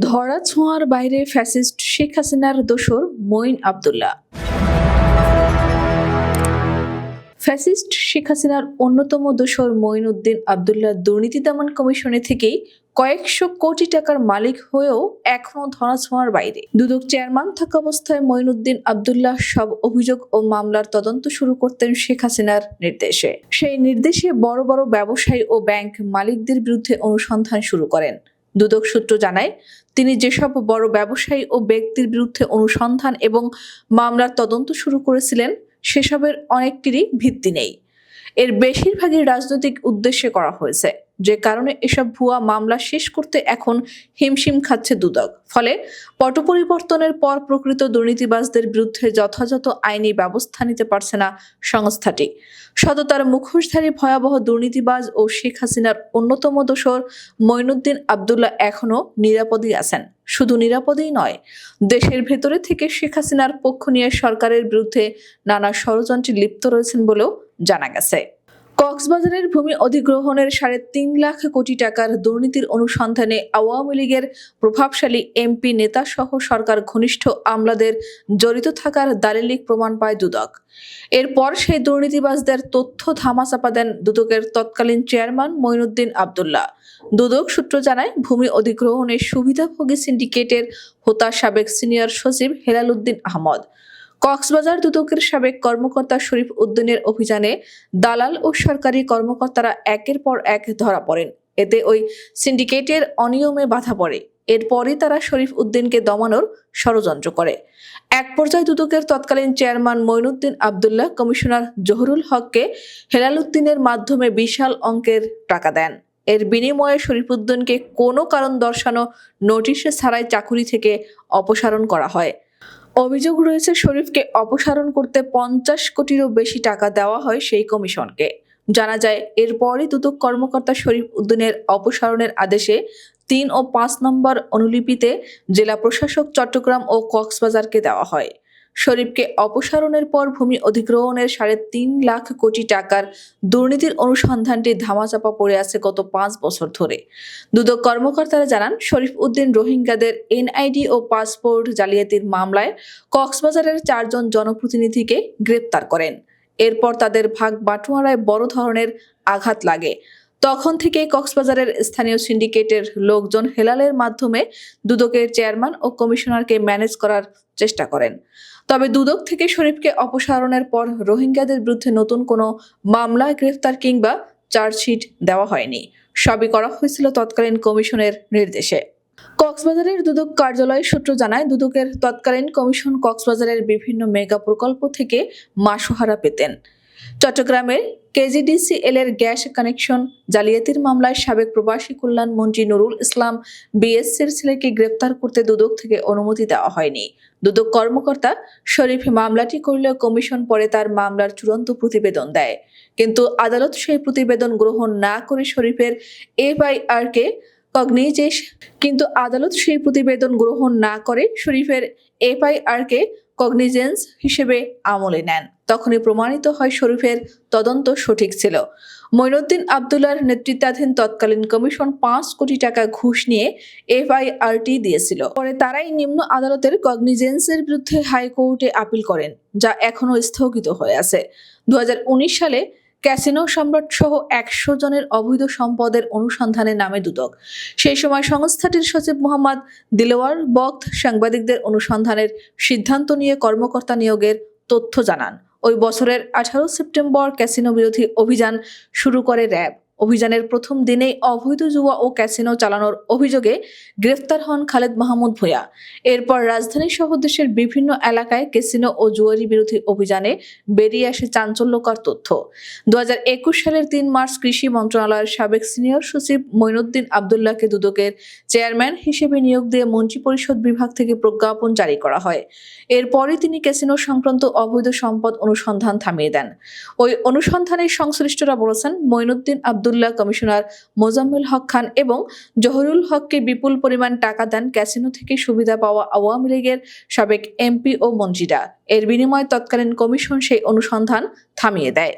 ধরা ছোঁয়ার বাইরে ফ্যাসিস্ট শেখ হাসিনার দোসর মঈন আবদুল্লাহ। ফ্যাসিস্ট শেখ হাসিনার অন্যতম দোসর মঈন উদ্দিন আবদুল্লাহ দুর্নীতি দমন কমিশনে থেকেই কয়েকশো কোটি টাকার মালিক হয়েও এখনও ধরাছোঁয়ার বাইরে। দুদক চেয়ারম্যান থাকা অবস্থায় মঈনুদ্দিন আবদুল্লাহ সব অভিযোগ ও মামলার তদন্ত শুরু করতেন শেখ হাসিনার নির্দেশে। সেই নির্দেশে বড় বড় ব্যবসায়ী ও ব্যাংক মালিকদের বিরুদ্ধে অনুসন্ধান শুরু করেন। দুদক সূত্র জানায়, তিনি যেসব বড় ব্যবসায়ী ও ব্যক্তির বিরুদ্ধে অনুসন্ধান এবং মামলার তদন্ত শুরু করেছিলেন, সেসবের অনেকটিরই ভিত্তি নেই। এর বেশিরভাগই রাজনৈতিক উদ্দেশ্যে করা হয়েছে। যে কারণে এসব ভুয়া মামলা শেষ করতে এখন হিমশিম খাচ্ছে দুদক। ফলে পট পরিবর্তনের পর প্রকৃত দুর্নীতিবাজদের বিরুদ্ধে যথাযথ আইনি ব্যবস্থা নিতে পারছে না সংস্থাটি। সততার মুখোশধারী ভয়াবহ দুর্নীতিবাজ ও শেখ হাসিনার অন্যতম দোসর মঈনুদ্দিন আবদুল্লাহ এখনও নিরাপদেই আছেন। শুধু নিরাপদেই নয়, দেশের ভেতরে থেকে শেখ হাসিনার পক্ষ নিয়ে সরকারের বিরুদ্ধে নানা ষড়যন্ত্রে লিপ্ত রয়েছেন বলেও জানা গেছে। কক্সবাজারের ভূমি অধিগ্রহণের সাড়ে তিন লাখ কোটি টাকার দুর্নীতির অনুসন্ধানে আওয়ামী লীগের প্রভাবশালী এমপি নেতা সহ সরকার ঘনিষ্ঠ আমলাদের জড়িত থাকার দালিলিক প্রমাণ পায় দুদক। এরপর সেই দুর্নীতিবাজদের তথ্য ধামাচাপা দেন দুদকের তৎকালীন চেয়ারম্যান মঈনুদ্দিন আবদুল্লাহ। দুদক সূত্র জানায়, ভূমি অধিগ্রহণের সুবিধাভোগী সিন্ডিকেটের হোতা সাবেক সিনিয়র সচিব হেলাল উদ্দিন আহমদ। কক্সবাজার দুদকের সাবেক কর্মকর্তা শরীফ উদ্দিনের অভিযানে দালাল ও সরকারি কর্মকর্তারা একের পর এক ধরা পড়েন। এতে ওই সিন্ডিকেটের অনিয়মে বাধা পড়ে। এরপরই তারা শরীফ উদ্দিনকে দমানোর ষড়যন্ত্র করে। এক পর্যায়ে দুদকের তৎকালীন চেয়ারম্যান মঈনুদ্দিন আবদুল্লাহ কমিশনার জহরুল হককে হেলাল উদ্দিনের মাধ্যমে বিশাল অঙ্কের টাকা দেন। এর বিনিময়ে শরীফুদ্দিনকে কোনো কারণ দর্শানো নোটিশে ছাড়াই চাকুরি থেকে অপসারণ করা হয়। অভিযোগ রয়েছে, শরীফকে অপসারণ করতে পঞ্চাশ কোটিরও বেশি টাকা দেওয়া হয় সেই কমিশনকে। জানা যায়, এরপরই দুদক কর্মকর্তা শরীফ উদ্দিনের অপসারণের আদেশে তিন ও পাঁচ নম্বর অনুলিপিতে জেলা প্রশাসক চট্টগ্রাম ও কক্সবাজারকে দেওয়া হয়। শরীফকে অপসারণের পর ভূমি অধিগ্রহণের সাড়ে তিন লাখ কোটি টাকার দুর্নীতির অনুসন্ধানটি ধামাচাপা পড়ে আছে গত পাঁচ বছর ধরে। দুদক কর্মকর্তারা জানান, শরীফ উদ্দিন রোহিঙ্গাদের এনআইডি ও পাসপোর্ট জালিয়াতির মামলায় কক্সবাজারের চারজন জনপ্রতিনিধিকে গ্রেপ্তার করেন। এরপর তাদের ভাগ বাটোয়ারায় বড় ধরনের আঘাত লাগে। তখন থেকে কক্সবাজারের স্থানীয় সিন্ডিকেটের লোকজন হেলালের মাধ্যমে দুদকের চেয়ারম্যান ও কমিশনারকে ম্যানেজ করার চেষ্টা করেন। তবে দুদক থেকে শরীফকে অপসারণের পর রোহিঙ্গাদের বিরুদ্ধে নতুন কোনো মামলা, গ্রেফতার কিংবা চার্জশিট দেওয়া হয়নি। সবই করা হয়েছিল তৎকালীন কমিশনের নির্দেশে। কক্সবাজারের দুদক কার্যালয় সূত্র জানায়, দুদকের তৎকালীন কমিশন কক্সবাজারের বিভিন্ন মেগা প্রকল্প থেকে মাসোহারা পেতেন। চট্টগ্রামের কেজিডিসিএল এর গ্যাস কানেকশন জালিয়াতির মামলায় সাবেক প্রবাসী কল্যাণ মন্ত্রী নুরুল ইসলাম বিএসসির ছেলেকে গ্রেপ্তার করতে দুদক থেকে অনুমতি দেওয়া হয়নি। দুদক কর্মকর্তা শরীফ মামলাটি করলেও কমিশন পরে তার মামলার চূড়ান্ত প্রতিবেদন দেয়। কিন্তু আদালত সেই প্রতিবেদন গ্রহণ না করে শরীফের এফআইআর কে কগনিজেস, কিন্তু আদালত সেই প্রতিবেদন গ্রহণ না করে শরীফের এফআইআর কে কগনিজেন্স হিসেবে আমলে নেন। তখনই প্রমাণিত হয় শরীফের তদন্ত সঠিক ছিল। মৈনুদ্দিন আবদুল্লার নেতৃত্বাধীন তৎকালীন কমিশন পাঁচ কোটি টাকা ঘুষ নিয়ে এফআইআরটি দিয়েছিল। পরে তারাই নিম্ন আদালতের কগনিজেন্সের বিরুদ্ধে হাইকোর্টে আপিল করেন, যা এখনও স্থগিত হয়ে আছে। দু হাজার উনিশ সালে ক্যাসিনো সম্রাট সহ একশো জনের অবৈধ সম্পদের অনুসন্ধানে নামে দুদক। সেই সময় সংস্থাটির সচিব মোহাম্মদ দিলওয়ার বক্ত সাংবাদিকদের অনুসন্ধানের সিদ্ধান্ত নিয়ে কর্মকর্তা নিয়োগের তথ্য জানান। ওই বছরের আঠারো সেপ্টেম্বর ক্যাসিনো বিরোধী অভিযান শুরু করে র্যাব। অভিযানের প্রথম দিনেই অবৈধ জুয়া ও ক্যাসিনো চালানোর অভিযোগে গ্রেফতার হন খালেদ মাহমুদ ভূঁইয়া। এরপর রাজধানী সহ দেশের বিভিন্ন এলাকায় ক্যাসিনো ও জুয়ারি বিরোধী অভিযানে বেরিয়ে আসে চাঞ্চল্যকর তথ্য। দু সালের তিন মার্চ কৃষি মন্ত্রণালয়ের সাবেক সিনিয়র সচিব মঈনুদ্দিন আবদুল্লাহকে দুদকের চেয়ারম্যান হিসেবে নিয়োগ দিয়ে মন্ত্রিপরিষদ বিভাগ থেকে প্রজ্ঞাপন জারি করা হয়। এরপরই তিনি ক্যাসিনো সংক্রান্ত অবৈধ সম্পদ অনুসন্ধান থামিয়ে দেন। ওই অনুসন্ধানের সংশ্লিষ্টরা বলেছেন মঈনুদ্দিন আবদুল্লাহ কমিশনার মোজাম্মুল হক খান এবং জহরুল হককে বিপুল পরিমাণ টাকা দেন ক্যাসিনো থেকে সুবিধা পাওয়া আওয়ামী লীগের সাবেক এমপি ও মন্ত্রীরা। এর বিনিময়ে তৎকালীন কমিশন সেই অনুসন্ধান থামিয়ে দেয়।